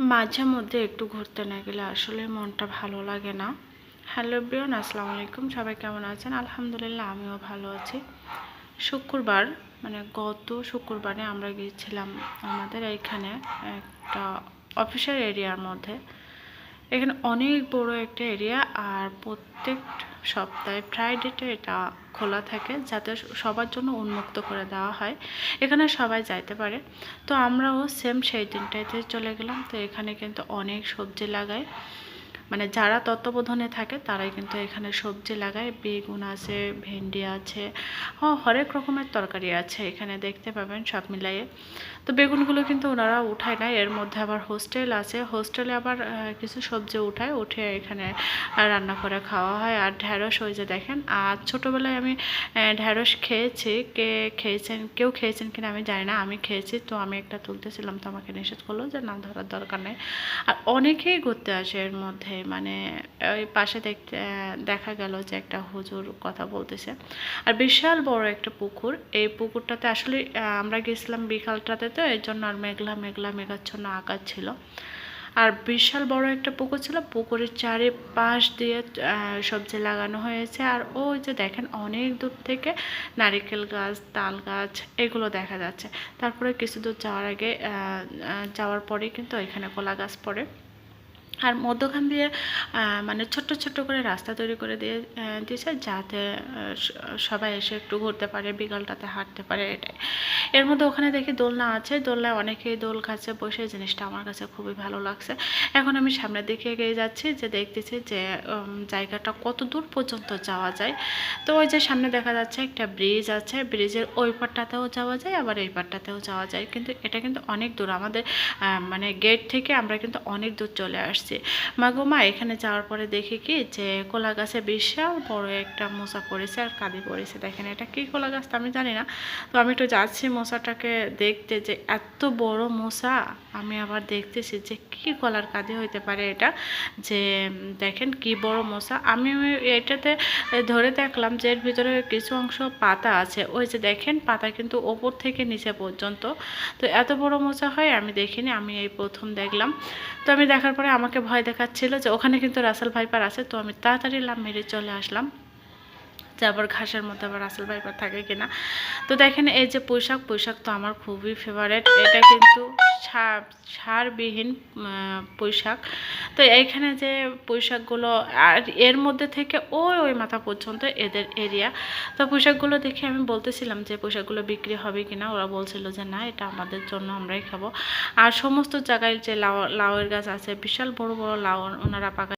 মাঝে মধ্যে একটু ঘুরতে না গেলে আসলে মনটা ভালো লাগে না। হ্যালো ব্রিয়ন আসসালামু আলাইকুম। সবাই কেমন আছেন? আলহামদুলিল্লাহ, আমিও ভালো আছি। শুক্রবার মানে গত শুক্রবারে আমরা গিয়েছিলাম আমাদের এইখানে একটা অফিসের এরিয়ার মধ্যে। এখানে অনেক বড় একটা এরিয়া আর প্রত্যেক সপ্তাহে ফ্রাইডেতে এটা খোলা থাকে যাতে সবার জন্য উন্মুক্ত করে দেওয়া হয়। এখানে সবাই যাইতে পারে। তো আমরাও সেম সেই দিনটাইতে চলে গেলাম। তো এখানে কিন্তু অনেক সবজি লাগায় মানে যারা তত্ত্বাবধানে থাকে, তারাই কিন্তু এখানে সবজি লাগায়। বেগুন আছে, ভেন্ডি আছে হ হরেক রকমের তরকারি আছে এখানে দেখতে পাবেন সব মিলাইয়ে। তো বেগুনগুলো কিন্তু ওনারা উঠায় না, এর মধ্যে আবার হোস্টেল আছে। হোস্টেলে আবার কিছু সবজি উঠায়, উঠে এখানে রান্না করে খাওয়া হয়। আর ঢ্যাঁড়স ওই যে দেখেন, আর ছোটোবেলায় আমি ঢ্যাঁড়স খেয়েছি। কে খেয়েছেন, কেউ খেয়েছেন কিনা আমি জানি না, আমি খেয়েছি। তো আমি একটা তুলতেছিলাম, তো আমাকে নিষেধ করল যে না, ধরার দরকার নেই। আর অনেকেই ঘুরতে আসে এর মধ্যে। মানে ওই পাশে দেখতে, দেখা গেল যে একটা হুজুর কথা বলতেছে। আর বিশাল বড় একটা পুকুর। এই পুকুরটাতে আসলে আমরা গেছিলাম বিকালটাতে তো, এর জন্য আর মেঘলা মেঘলা, মেঘাচ্ছন্ন আকাশ ছিল। আর বিশাল বড় একটা পুকুর ছিল। পুকুরের চারিপাশ দিয়ে সবজি লাগানো হয়েছে। আর ওই যে দেখেন, অনেক দূর থেকে নারিকেল গাছ, তাল গাছ, এগুলো দেখা যাচ্ছে। তারপরে কিছু দূর যাওয়ার আগে যাওয়ার পরেই কিন্তু এখানে কলা গাছ পড়ে। আর মধ্যখান দিয়ে মানে ছোট্ট ছোট্ট করে রাস্তা তৈরি করে দিয়ে দিয়েছে যাতে সবাই এসে একটু ঘুরতে পারে, বিকালটাতে হাঁটতে পারে, এটাই। এর মধ্যে ওখানে দেখি দোলনা আছে, দোলনায় অনেকেই দোল খাচ্ছে, বসে, জিনিসটা আমার কাছে খুবই ভালো লাগছে। এখন আমি সামনের দিকে এগিয়ে যাচ্ছি, যে দেখতেছি যে জায়গাটা কত দূর পর্যন্ত যাওয়া যায়। তো ওই যে সামনে দেখা যাচ্ছে একটা ব্রিজ আছে, ব্রিজের ওই পারটাতেও যাওয়া যায়, আবার এই পারটাতেও যাওয়া যায়। কিন্তু এটা কিন্তু অনেক দূর, আমাদের মানে গেট থেকে আমরা কিন্তু অনেক দূর চলে আসছি। মাগো মা এখানে যাওয়ার পরে দেখি কি যে কোলা গাছে বিশাল বড় একটা মশা পড়েছে আর কাঁদি পড়েছে। দেখেন, এটা কি কোলা গাছ আমি জানি না। তো আমি একটু যাচ্ছি মশাটাকে দেখতে যে এত বড় মশা। আমি আবার দেখতেছি যে কি কলার কাঁদি হইতে পারে এটা। যে দেখেন কি বড় মশা। আমি এটাতে ধরে দেখলাম যে এর ভিতরে কিছু অংশ পাতা আছে। ওই যে দেখেন, পাতা কিন্তু ওপর থেকে নিচে পর্যন্ত। তো এত বড় মশা হয়, আমি দেখিনি। আমি এই প্রথম দেখলাম। তো আমি দেখার পরে আমাকে ভয় দেখাচ্ছিল যে ওখানে কিন্তু রাসেল ভাইপার আছে, তো আমি তাড়াতাড়ি লাভ মেরে চলে আসলাম। যে আবার ঘাসের মধ্যে আবার রাসেল ভাইপার থাকে কিনা। তো দেখেন এই যে পোশাক পোশাক তো আমার খুবই ফেভারেট এটা কিন্তু সারবিহীন পোশাক তো এইখানে যে পোশাকগুলো আর এর মধ্যে থেকে ওই ওই মাথা পর্যন্ত এদের এরিয়া তো পোশাকগুলো দেখে আমি বলতেছিলাম যে পোশাকগুলো বিক্রি হবে কিনা। ওরা বলছিল যে না, এটা আমাদের জন্য আমরাই খাব। আর সমস্ত জায়গায় যে লাউ, লাউয়ের গাছ আছে, বিশাল বড় বড় লাউ, ওনারা পাকা